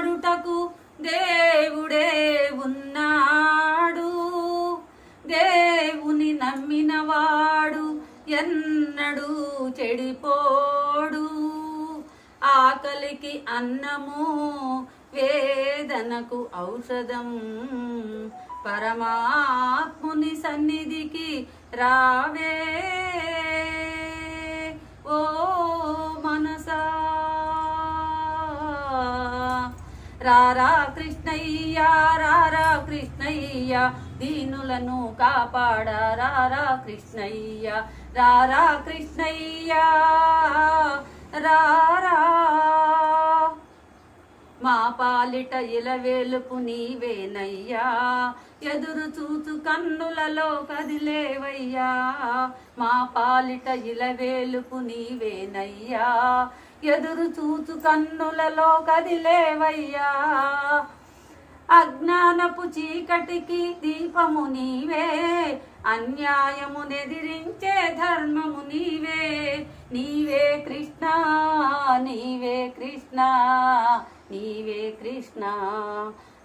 కాపాడుటకు దేవుడే ఉన్నాడు. దేవుని నమ్మినవాడు ఎన్నడూ చెడిపోడు. ఆకలికి అన్నము వేదనకు ఔషధం. పరమాత్ముని సన్నిధికి రావే. రారా కృష్ణయ్య రారా కృష్ణయ్య దీనులను కాపాడ రారా కృష్ణయ్య రారా కృష్ణయ్య రారా. మా పాలిట ఇలవేలుపు నీవేనయ్యా ఎదురు చూచు కన్నులలో కదిలేవయ్యా. మా పాలిట ఇలవేలుపు నీవేనయ్యా ఎదురు చూచు కన్నులలో కదిలేవయ్యా. అజ్ఞానపు చీకటికి దీపము నీవే అన్యాయము నెదిరించే ధర్మము నీవే. నీవే కృష్ణ నీవే కృష్ణ నీవే కృష్ణ.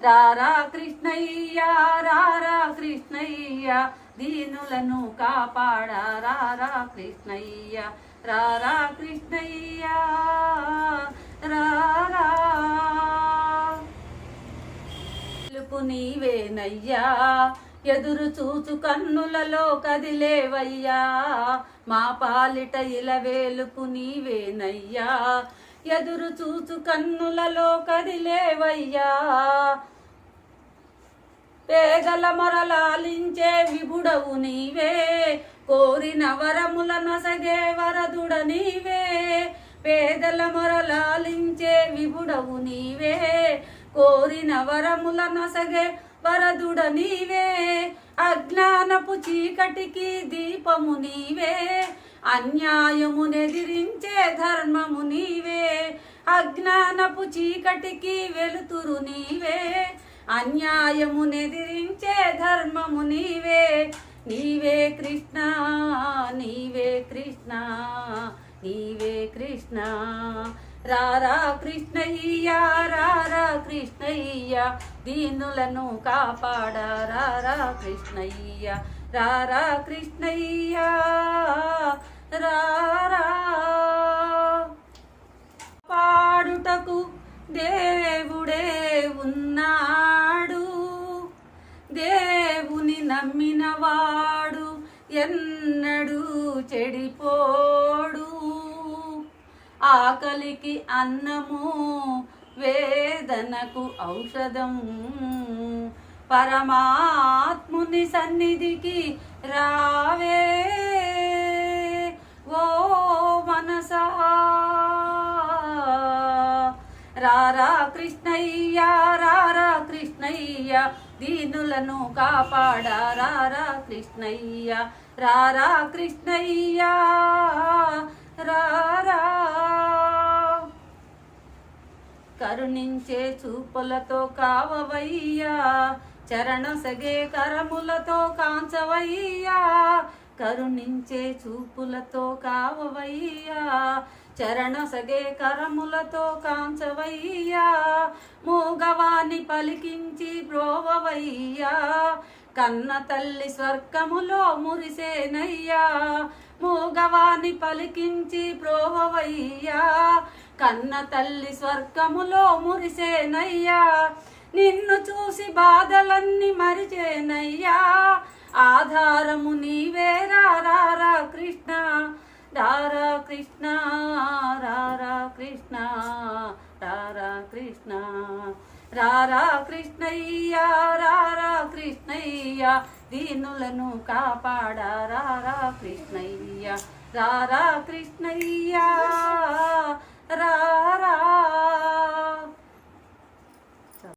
రారా కృష్ణయ్య రారా కృష్ణయ్య దీనులను కాపాడ రారా కృష్ణయ్య. రారా కృష్ణయ్య రారా పిలుపు నీవేనయ్యా. ఎదురు చూచు కన్నులలో కదిలేవయ్యా. మా పాలిట ఇలవేలుపు నీవేనయ్యా. ఎదురు చూచు కన్నులలో కదిలేవయ్యా. పేదల మొరలాలించే విభుడవు నీవే. కోరిన వరముల నొసగే వరదుడ నీవే. పేదల మొరలాలించే విభుడవు నీవే. కోరిన వరముల నొసగే వరదుడ నీవే. అజ్ఞానపు చీకటికి దీపము నీవే. అన్యాయము నెదిరించే ధర్మము నీవే. అజ్ఞానపు చీకటికి వెలుతురు నీవే. అన్యాయము నెదిరించే ధర్మము నీవే. నీవే కృష్ణ నీవే కృష్ణ నీవే కృష్ణ. రారా కృష్ణయ్యా రారా కృష్ణయ్య దీనులను కాపాడ రారా కృష్ణయ్య రారా కృష్ణయ్య రారా. పాడుటకు దేవుడే ఉన్నాడు దేవుని నమ్మినవాడు ఎన్నడూ చెడిపోడు. ఆకలికి అన్నము వేదనకు ఔషధం. పరమాత్ముని సన్నిధికి రావే. ఓ మనసా. రారా కృష్ణయ్య రారా కృష్ణయ్య దీనులను కాపాడ? రారా కృష్ణయ్య రారా కృష్ణయ్య. కరుణించే చూపులతో కావవయ్యా చరణ సగే కరములతో కాంచవయ్యా కరుణించే చూపులతో కావవయ్యా చరణ సగే కరములతో కాంచవయ్యా మూగవాని పలికించి బ్రోవవయ్యా కన్న తల్లి స్వర్గములో మురిసేనయ్యా మూగవాణి పలికించి బ్రోవవయ్యా కన్న తల్లి స్వర్గములో మురిసేనయ్యా. నిన్ను చూసి బాధలన్నీ మరిచేనయ్యా. ఆధారము నీవే రారా కృష్ణ. రారా కృష్ణ. రారా కృష్ణ. రారా కృష్ణ. రారా కృష్ణయ్యా. రారా కృష్ణయ్య. దీనులను కాపాడ? రారా కృష్ణయ్య. రారా కృష్ణయ్య. रा रा